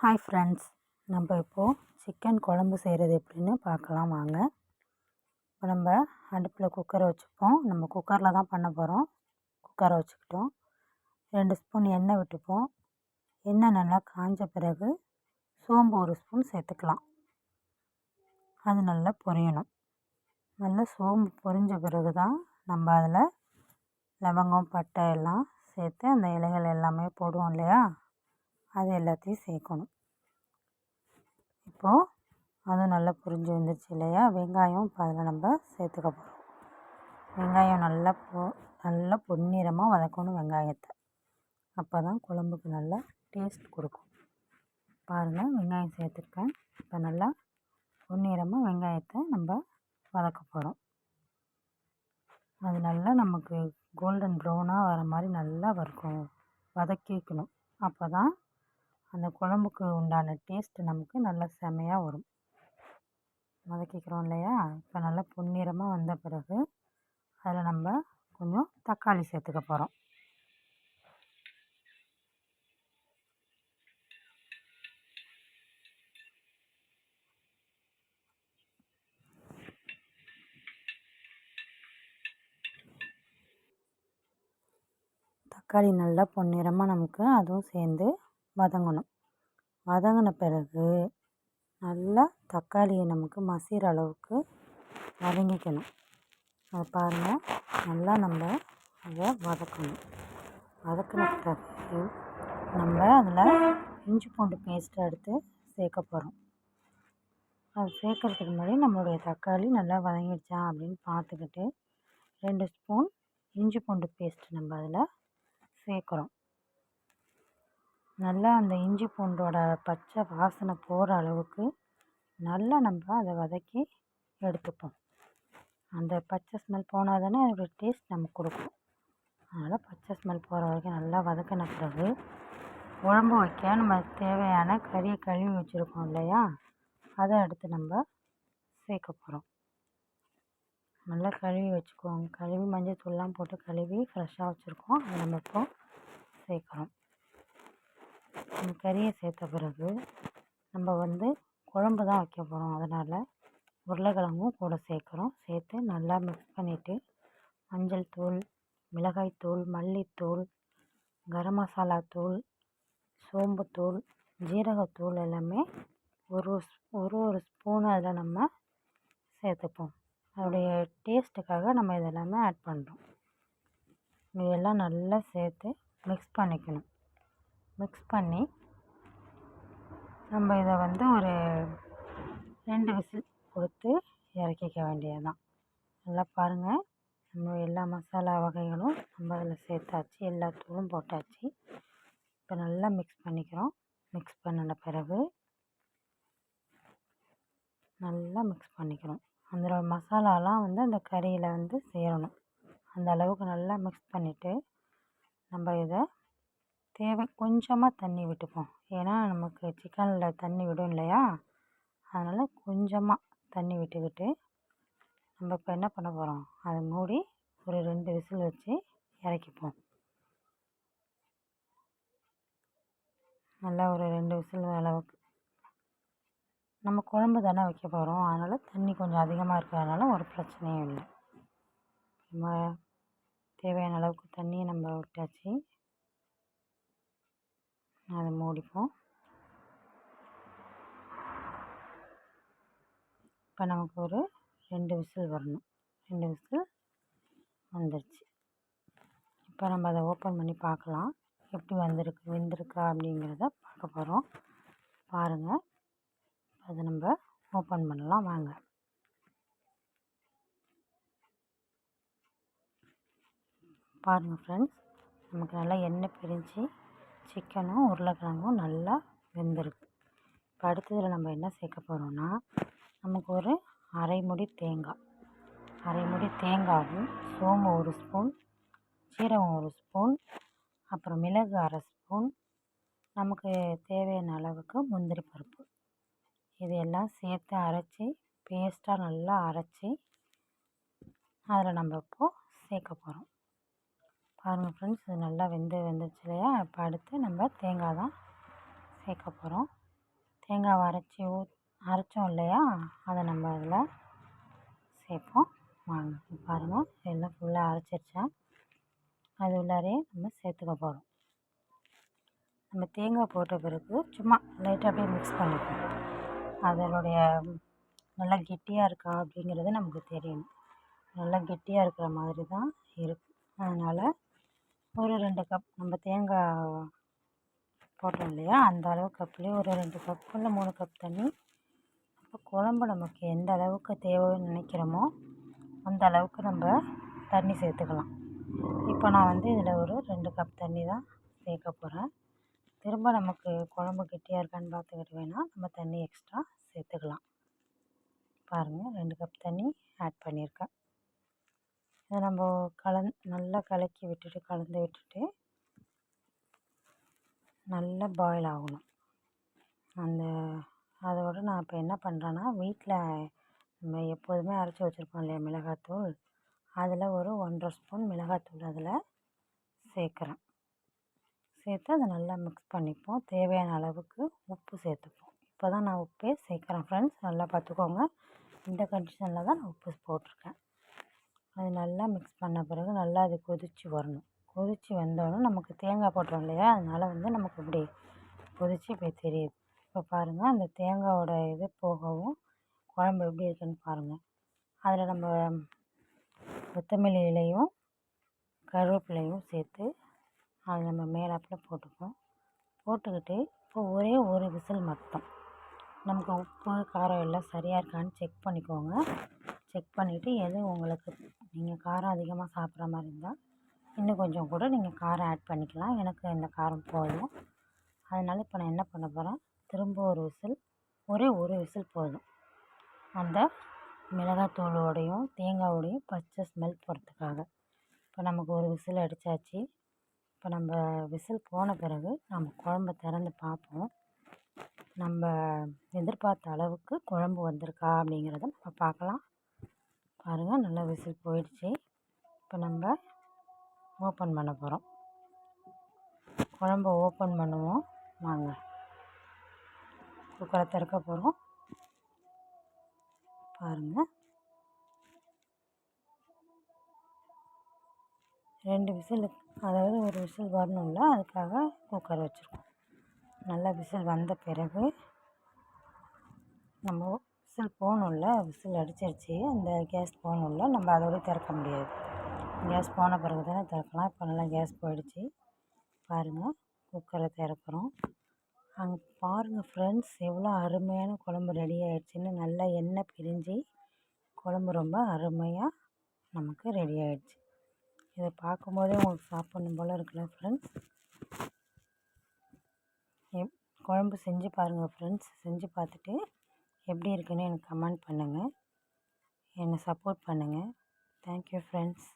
Hi friends நம்ம இப்போது chicken குழம்பு செய்கிறது எப்படின்னு பார்க்கலாம் வாங்க. இப்போ நம்ம அடுப்பில் குக்கரை வச்சுப்போம். நம்ம குக்கரில் தான் பண்ண போகிறோம் குக்கரை வச்சுக்கிட்டோம். ரெண்டு ஸ்பூன் எண்ணெய் விட்டுப்போம். எண்ணெய் நல்லா காஞ்ச பிறகு சோம்பு ஒரு ஸ்பூன் சேர்த்துக்கலாம். அது நல்லா பொரியணும். நல்லா சோம்பு பொரிஞ்ச பிறகு தான் நம்ம அதில் லவங்கம் பட்டை எல்லாம் சேர்த்து அந்த இலைகள் எல்லாமே போடுவோம் இல்லையா? அது எல்லாத்தையும் சேர்க்கணும். இப்போது அதுவும் நல்லா புரிஞ்சு வந்துருச்சு இல்லையா? வெங்காயம் இப்போ அதில் நம்ம சேர்த்துக்க போகிறோம் வெங்காயம் நல்லா பொ நல்லா பொன்னிறமாக வதக்கணும் வெங்காயத்தை. அப்போ தான் குழம்புக்கு நல்லா டேஸ்ட் கொடுக்கும். பாருங்கள் வெங்காயம் சேர்த்துருக்கேன். இப்போ நல்லா பொன்னிறமாக வெங்காயத்தை நம்ம வதக்க போகிறோம் அது நல்லா நமக்கு கோல்டன் ப்ரௌனாக வர மாதிரி நல்லா வறுக்கும் வதக்கிக்கணும் அப்போ தான் அந்த குழம்புக்கு உண்டான டேஸ்ட்டு நமக்கு நல்லா செமையாக வரும். வதக்கிக்கிறோம் இல்லையா இப்போ நல்லா பொன்னிறமாக வந்த பிறகு அதில் நம்ம கொஞ்சம் தக்காளி சேர்த்துக்க போகிறோம் தக்காளி நல்லா பொன்னிறமாக நமக்கு அதுவும் சேர்ந்து வதங்கணும். வதங்கின பிறகு நல்லா தக்காளியை நமக்கு மசிகிற அளவுக்கு வதங்கிக்கணும். அதை பாருங்கள் நல்லா நம்ம அதை வதக்கணும். வதக்கின பிறகு நம்ம அதில் இஞ்சி பூண்டு பேஸ்ட்டை எடுத்து சேர்க்க போகிறோம். அது சேர்க்கறதுக்கு முன்னாடி நம்மளுடைய தக்காளி நல்லா வதங்கிடுச்சா அப்படின்னு பார்த்துக்கிட்டு ரெண்டு ஸ்பூன் இஞ்சி பூண்டு பேஸ்ட் நம்ம அதில் சேர்க்குறோம். நல்லா அந்த இஞ்சி பூண்டோட பச்சை வாசனை போகிற அளவுக்கு நல்லா நம்ம அதை வதக்கி எடுத்துப்போம். அந்த பச்சை ஸ்மெல் போனால் தானே அதோடய டேஸ்ட் நமக்கு கொடுக்கும். அதனால் பச்சை ஸ்மெல் போகிற வரைக்கும் நல்லா வதக்கின பிறகு குழம்பு வைக்க நம்ம தேவையான கறியை கழுவி வச்சுருக்கோம் இல்லையா? அதை எடுத்து நம்ம சேர்க்க போகிறோம் நல்லா கழுவி வச்சுக்கோங்க கழுவி மஞ்சள் தூள்லாம் போட்டு கழுவி ஃப்ரெஷ்ஷாக வச்சுருக்கோம். அதை நம்ம இப்போது சேர்க்குறோம். அந்த கறியை சேர்த்த பிறகு நம்ம வந்து குழம்பு தான் வைக்க போகிறோம் அதனால் உருளைக்கிழங்கும் கூட சேர்க்குறோம். சேர்த்து நல்லா மிக்ஸ் பண்ணிவிட்டு மஞ்சள் தூள் மிளகாய் தூள் மல்லித்தூள் கரம் மசாலா தூள் சோம்புத்தூள் ஜீரகத்தூள் எல்லாமே ஒரு ஒரு ஒரு ஸ்பூன் அதில் நம்ம சேர்த்துப்போம். அதோடைய டேஸ்ட்டுக்காக நம்ம இதெல்லாமே ஆட் பண்ணுறோம் இதெல்லாம் நல்லா சேர்த்து மிக்ஸ் பண்ணிக்கணும். மிக்ஸ் பண்ணி நம்ம இதை வந்து ஒரு ரெண்டு விசில் கொடுத்து இறக்கிக்க வேண்டியது தான் நல்லா பாருங்கள் நம்ம எல்லா மசாலா வகைகளும் நம்ம அதில் சேர்த்தாச்சு. எல்லா தூளும் போட்டாச்சு. இப்போ நல்லா மிக்ஸ் பண்ணிக்கிறோம். மிக்ஸ் பண்ணின பிறகு நல்லா மிக்ஸ் பண்ணிக்கிறோம். அந்த மசாலாலாம் வந்து அந்த கறியில் வந்து சேரணும். அந்த அளவுக்கு நல்லா மிக்ஸ் பண்ணிவிட்டு நம்ம இதை தேவை. கொஞ்சமாக தண்ணி விட்டுப்போம். ஏன்னா நமக்கு சிக்கனில் தண்ணி விடும் இல்லையா? அதனால் கொஞ்சமாக தண்ணி விட்டுக்கிட்டு நம்ம இப்போ என்ன பண்ண போகிறோம் அதை மூடி ஒரு ரெண்டு விசில் வச்சு இறக்கிப்போம். நல்லா ஒரு ரெண்டு விசில் அளவுக்கு நம்ம குழம்பு தானே வைக்க போகிறோம் அதனால் தண்ணி கொஞ்சம் அதிகமாக இருக்கிறதுனால ஒரு பிரச்சனையும் இல்லை. நம்ம தேவையான அளவுக்கு தண்ணியை நம்ம விட்டாச்சு. அதை மூடிப்போம். இப்போ நமக்கு ஒரு ரெண்டு விசில் வரணும். ரெண்டு விசில் வந்துடுச்சு இப்போ நம்ம அதை ஓப்பன் பண்ணி பார்க்கலாம். எப்படி வந்திருக்கு வெந்திருக்கா அப்படிங்கிறத பார்க்க போகிறோம் பாருங்கள் அதை நம்ம ஓப்பன் பண்ணலாம். வாங்க. பாருங்கள் ஃப்ரெண்ட்ஸ் நமக்கு நல்லா எண்ணெய் பிரிஞ்சு சிக்கனும் உருளைக்கிழங்கும் நல்லா வெந்திருக்கு. இப்போ அடுத்ததில் நம்ம என்ன சேர்க்க போகிறோம்னா நமக்கு ஒரு அரை முடி தேங்காய். அரை முடி தேங்காயும் சோம்பு ஒரு ஸ்பூன் சீரகம் ஒரு ஸ்பூன் அப்புறம் மிளகு அரை ஸ்பூன் நமக்கு தேவையான அளவுக்கு முந்திரி பருப்பு. இது எல்லாம் சேர்த்து அரைச்சி பேஸ்ட்டாக நல்லா அரைச்சி அதில் நம்ம இப்போது சேர்க்க போகிறோம் பாருங்கள் ஃப்ரெண்ட்ஸ் இது நல்லா வெந்து வெந்துச்சு இல்லையா? இப்போ அடுத்து நம்ம தேங்காய் தான் சேர்க்க போகிறோம் தேங்காவை அரைச்சி ஊ அரைச்சோம் இல்லையா? அதை நம்ம அதில் சேர்ப்போம். வாங்க பாருங்கள் எல்லாம் ஃபுல்லாக அரைச்சிருச்சேன் அது உள்ளாரே நம்ம சேர்த்துக்க போகிறோம் நம்ம தேங்காய் போட்ட பிறகு சும்மா லைட்டாக அப்படியே மிக்ஸ் பண்ணிப்போம். அதனுடைய நல்லா கெட்டியாக இருக்கா அப்படிங்கிறது நமக்கு தெரியணும். நல்லா கெட்டியாக இருக்கிற மாதிரி தான் இருக்குது அதனால் ஒரு ரெண்டு கப் நம்ம தேங்காய் போட்டோம் இல்லையா? அந்த அளவு கப்லேயே ஒரு ரெண்டு கப் இல்லை மூணு கப் தண்ணி. அப்போ குழம்பு நமக்கு எந்த அளவுக்கு தேவைன்னு நினைக்கிறோமோ அந்த அளவுக்கு நம்ம தண்ணி சேர்த்துக்கலாம். இப்போ நான் வந்து இதில் ஒரு ரெண்டு கப் தண்ணி தான் சேர்க்க போகிறேன் திரும்ப நமக்கு குழம்பு கெட்டியாக இருக்கான்னு பார்த்துக்கிட்டு வேணால் நம்ம தண்ணி எக்ஸ்ட்ரா சேர்த்துக்கலாம். பாருங்கள் ரெண்டு கப் தண்ணி ஆட் பண்ணியிருக்கேன். இதை நம்ம கலந் நல்லா கலக்கி விட்டுட்டு கலந்து விட்டுட்டு நல்லா பாயில் ஆகணும். அந்த அதோடு நான் இப்போ என்ன பண்ணுறேன்னா வீட்டில் நம்ம எப்போதுமே அரைச்சி வச்சுருப்போம் இல்லையா மிளகாத்தூள்? அதில் ஒரு ஒன்றரை ஸ்பூன் மிளகாத்தூள் அதில் சேர்க்குறேன். சேர்த்து அதை நல்லா மிக்ஸ் பண்ணிப்போம். தேவையான அளவுக்கு உப்பு சேர்த்துப்போம். இப்போ தான் நான் உப்பே சேர்க்குறேன் ஃப்ரெண்ட்ஸ் நல்லா பார்த்துக்கோங்க. இந்த கண்டிஷனில் தான் நான் உப்பு போட்டிருக்கேன். அது நல்லா மிக்ஸ் பண்ண பிறகு நல்லா அது கொதித்து வரணும். கொதித்து வந்தோடனே நமக்கு தேங்காய் போட்டோம் இல்லையா? அதனால் வந்து நமக்கு இப்படி கொதித்து இப்படி தெரியுது. இப்போ பாருங்கள் அந்த தேங்காயோட இது போகவும் குழம்பு எப்படி இருக்குன்னு பாருங்கள் அதில் நம்ம கொத்தமல்லி இலையும் கருவேப்பிலையும் சேர்த்து அதை நம்ம மேலாப்பில் போட்டுப்போம். போட்டுக்கிட்டு இப்போ ஒரே ஒரு விசில் மட்டும். நமக்கு உப்பு காரம் எல்லாம் சரியாக இருக்கான்னு செக் பண்ணிக்கோங்க. செக் பண்ணிவிட்டு எது உங்களுக்கு நீங்கள் காரம் அதிகமாக சாப்பிட்ற மாதிரி இருந்தால் இன்னும் கொஞ்சம் கூட நீங்கள் காரம் ஆட் பண்ணிக்கலாம். எனக்கு இந்த காரம் போதும். அதனால் இப்போ நான் என்ன பண்ண போகிறேன் திரும்ப ஒரு விசில் ஒரே ஒரு விசில் போதும். அந்த மிளகாத்தூளோடையும் தேங்காயோடையும் பச்சை ஸ்மெல் போகிறதுக்காக இப்போ நமக்கு ஒரு விசில் அடித்தாச்சு இப்போ நம்ம விசில் போன பிறகு நம்ம குழம்ப திறந்து பார்ப்போம். நம்ம எதிர்பார்த்த அளவுக்கு குழம்பு வந்திருக்கா அப்படிங்கிறத நம்ம பார்க்கலாம். பாருங்கள் நல்லா விசில் போயிடுச்சு. இப்போ நம்ம ஓப்பன் பண்ண போகிறோம் குழம்ப ஓப்பன் பண்ணுவோம். வாங்க. குக்கரை திறக்க போகிறோம் பாருங்கள் ரெண்டு விசில் அதாவது ஒரு விசில் வரணும்ல அதுக்காக குக்கர் வச்சுருக்கோம். நல்லா விசில் வந்த பிறகு நம்ம விசில் போகணும்ல விசில் அடிச்சிருச்சு அந்த கேஸ் போகணும்ல நம்ம அதோட திறக்க முடியாது. கேஸ் போன பிறகு தானே திறக்கலாம். இப்போ நல்லா கேஸ் போயிடுச்சு. பாருங்கள் குக்கரை திறக்கிறோம். அங்கே பாருங்கள் ஃப்ரெண்ட்ஸ் எவ்வளோ அருமையான குழம்பு ரெடி ஆகிடுச்சின்னு நல்லா எண்ணெய் பிரிஞ்சு குழம்பு ரொம்ப அருமையாக நமக்கு ரெடி ஆகிடுச்சு இதை பார்க்கும்போதே உங்களுக்கு சாப்பிட்ணும் போல் இருக்குல்ல ஃப்ரெண்ட்ஸ் குழம்பு செஞ்சு பாருங்கள் ஃப்ரெண்ட்ஸ் செஞ்சு பார்த்துட்டு எப்படி இருக்குன்னு எனக்கு கமெண்ட் பண்ணுங்கள் என்னை சப்போர்ட் பண்ணுங்கள் தேங்க்யூ ஃப்ரெண்ட்ஸ்